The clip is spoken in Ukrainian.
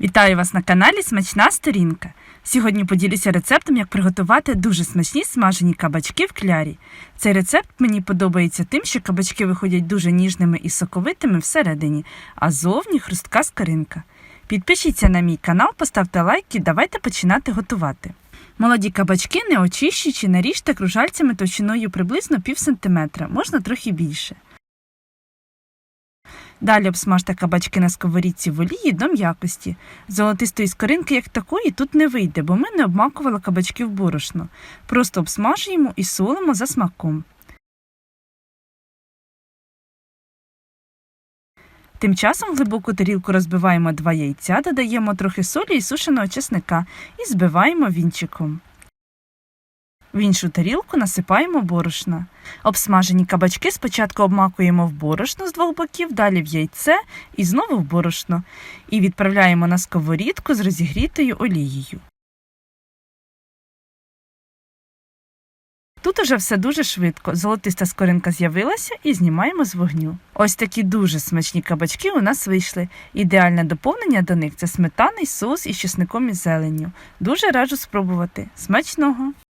Вітаю вас на каналі Смачна сторінка. Сьогодні поділюся рецептом, як приготувати дуже смачні смажені кабачки в клярі. Цей рецепт мені подобається тим, що кабачки виходять дуже ніжними і соковитими всередині, а зовні хрустка скоринка. Підпишіться на мій канал, поставте лайк і давайте починати готувати. Молоді кабачки, не очищуючи, наріжте кружальцями товщиною приблизно пів сантиметра, можна трохи більше. Далі обсмажте кабачки на сковорідці в олії до м'якості. Золотистої скоринки як такої тут не вийде, бо ми не обмакували кабачки в борошно. Просто обсмажуємо і солимо за смаком. Тим часом в глибоку тарілку розбиваємо два яйця, додаємо трохи солі і сушеного чесника і збиваємо вінчиком. В іншу тарілку насипаємо борошна. Обсмажені кабачки спочатку обмакуємо в борошно з двох боків, далі в яйце і знову в борошно. І відправляємо на сковорідку з розігрітою олією. Тут уже все дуже швидко. Золотиста скоринка з'явилася і знімаємо з вогню. Ось такі дуже смачні кабачки у нас вийшли. Ідеальне доповнення до них це сметаний соус із чесником і зеленню. Дуже раджу спробувати. Смачного!